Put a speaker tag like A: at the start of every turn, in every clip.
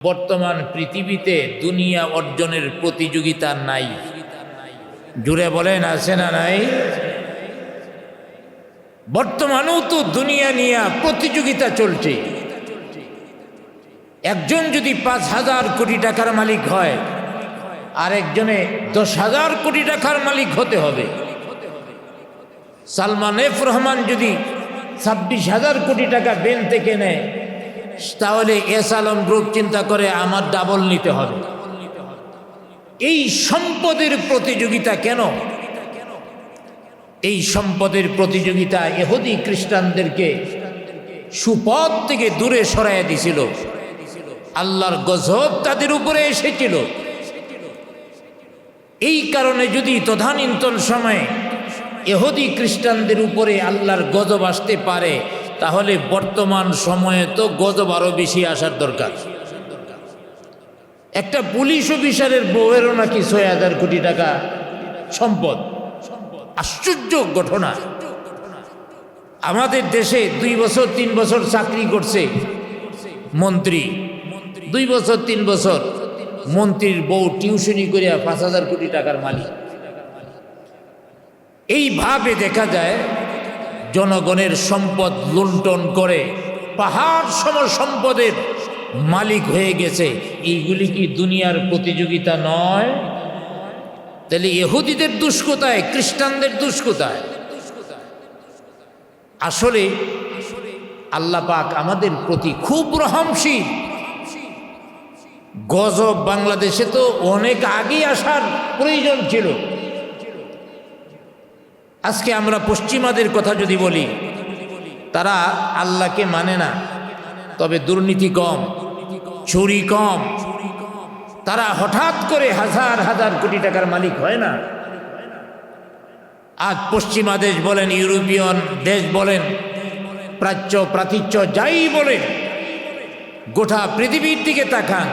A: বর্তমান পৃথিবীতে দুনিয়া অর্জনের প্রতিযোগিতা নাই। জুড়ে বলেন, আছে না নাই? বর্তমানেও তো দুনিয়া নিয়ে প্রতিযোগিতা চলছে। একজন যদি পাঁচ হাজার কোটি টাকার মালিক হয় আর একজনে দশ হাজার কোটি টাকার মালিক হতে হবে। সালমান এফ রহমান যদি ছাব্বিশ হাজার কোটি টাকা বেন থেকে নেয় তাহলে এস আলম গ্রুপ চিন্তা করে আমার ডাবল নিতে হবে। এই সম্পদের প্রতিযোগিতা কেন? এই সম্পদের প্রতিযোগিতা এহুদি খ্রিস্টানদেরকে সুপথ থেকে দূরে সরাইয়া দিছিল। আল্লাহর গজব তাদের উপরে এসেছিল। এই কারণে যদি তদানীন্তন সময়ে এহুদি খ্রিস্টানদের উপরে আল্লাহর গজব আসতে পারে তাহলে বর্তমান সময়ে তো গজব আরও বেশি আসার দরকার। একটা পুলিশ অফিসারের বউয়েরও নাকি ছয় হাজার কোটি টাকা সম্পদ। আশ্চর্য ঘটনা। আমাদের দেশে দুই বছর, তিন বছর চাকরি করছে মন্ত্রী। দুই বছর, তিন বছর মন্ত্রীর বউ টিউশনি করিয়া পাঁচ হাজার কোটি টাকার মালিক। এইভাবে দেখা যায় জনগণের সম্পদ লুণ্ঠন করে পাহাড় সম সম্পদের মালিক হয়ে গেছে। এইগুলি কি দুনিয়ার প্রতিযোগিতা নয়? তাহলে এহুদিদের দুষ্কতায় খ্রিস্টানদের দুষ্কতায় আসলে আল্লাহ পাক আমাদের প্রতি খুব রহমশীল। গজব বাংলাদেশে তো অনেক আগে আসার প্রয়োজন ছিল। আজকে আমরা পশ্চিমাদের কথা যদি বলি, তারা আল্লাহকে মানে না। তবে দুর্নীতি কম, চুরি কম। তারা হঠাৎ করে হাজার হাজার কোটি টাকার মালিক হয় না। আজ পশ্চিমা দেশ বলেন ইউরোপিয়ান দেশ বলেন, প্রাচ্য, প্রাতিচ্য যাই বলেন, গোটা পৃথিবীর দিকে তাকান।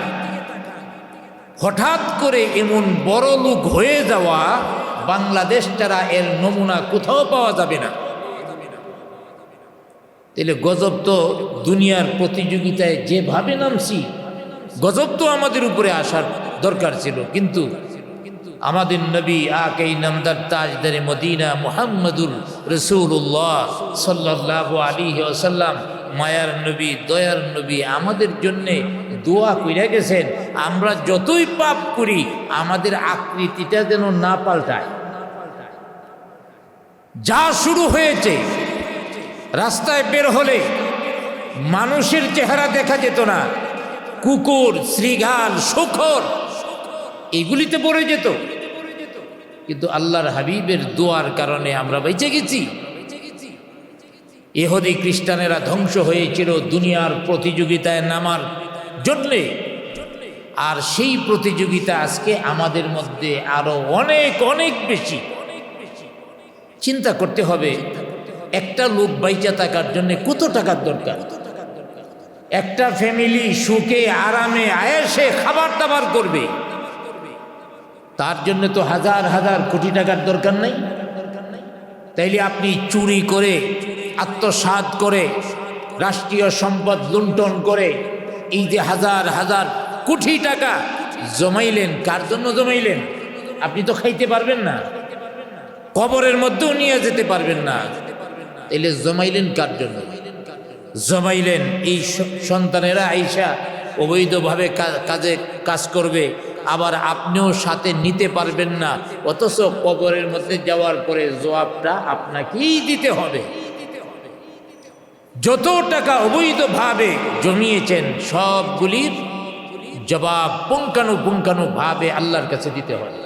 A: হঠাৎ করে এমন বড় লোক হয়ে যাওয়া বাংলাদেশ ছাড়া এর নমুনা কোথাও পাওয়া যাবে না। তাহলে গজব তো দুনিয়ার প্রতিযোগিতায় যেভাবে নামছি, গজব তো আমাদের উপরে আসার দরকার ছিল। কিন্তু আমাদের নবী আকেই নামদার তাজদারে মদিনা মোহাম্মদুল রসুল্লাহ সাল্লাহ আলী ওসাল্লাম মায়ার নবী, দয়ার নবী আমাদের জন্যে দোয়া কইরা গেছেন, আমরা যতই পাপ করি, আমাদের আকৃতিটা যেন না পাল্টায়। যা শুরু হয়েছে, রাস্তায় বের হলে মানুষের চেহারা দেখা যেত না। কুকুর শ্রীঘাল শখর, এগুলিতে পড়ে যেত। কিন্তু আল্লাহর হাবিবের দোয়ার কারণে আমরা বেঁচে গেছি। এহদি খ্রিস্টানেরা ধ্বংস হয়েছিল দুনিয়ার প্রতিযোগিতায় নামার জন্যে। আর সেই প্রতিযোগিতা আজকে আমাদের মধ্যে আরও অনেক অনেক বেশি। চিন্তা করতে হবে, একটা লোক বাইচা থাকার জন্য কত টাকার দরকার? একটা ফ্যামিলি সুখে, আরামে, আয়াসে খাবার দাবার করবে। তার জন্য তো হাজার হাজার কোটি টাকার দরকার নেই। তাইলে আপনি চুরি করে আত্মসাত করে, রাষ্ট্রীয় সম্পদ লুণ্ঠন করে, এই যে হাজার হাজার কোটি টাকা জমাইলেন, কার জন্য জমাইলেন? আপনি তো খাইতে পারবেন না। কবরের মধ্যেও নিয়ে যেতে পারবেন না। তাইলে জমাইলেন কার জন্য? জমাইলেন এই সন্তানেরা আইসা অবৈধভাবে কাজে কাজ করবে, আবার আপনিও সাথে নিতে পারবেন না। অথচ কবরের মধ্যে যাওয়ার পরে জবাবটা আপনাকেই দিতে হবে। যত টাকা অবৈধভাবে জমিয়েছেন, সবগুলির জবাব পুঙ্কানু পুঙ্কানু ভাবে আল্লাহর কাছে দিতে হবে।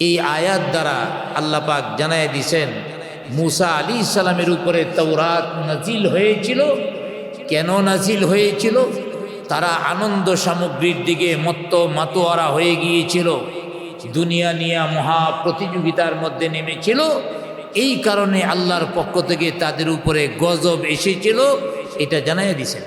A: এই আয়াত দ্বারা আল্লাহ পাক জানায় দিছেন, মুসা আলী ইসালামের উপরে তৌরাত নাজিল হয়েছিল? কেন নাজিল হয়েছিল? তারা আনন্দ সামগ্রীর দিকে মত্ত মাতোয়ারা হয়ে গিয়েছিল। দুনিয়া নিয়া মহা প্রতিযোগিতার মধ্যে নেমেছিল। এই কারণে আল্লাহর পক্ষ থেকে তাদের উপরে গজব এসেছিল। এটা জানাই দিছেন।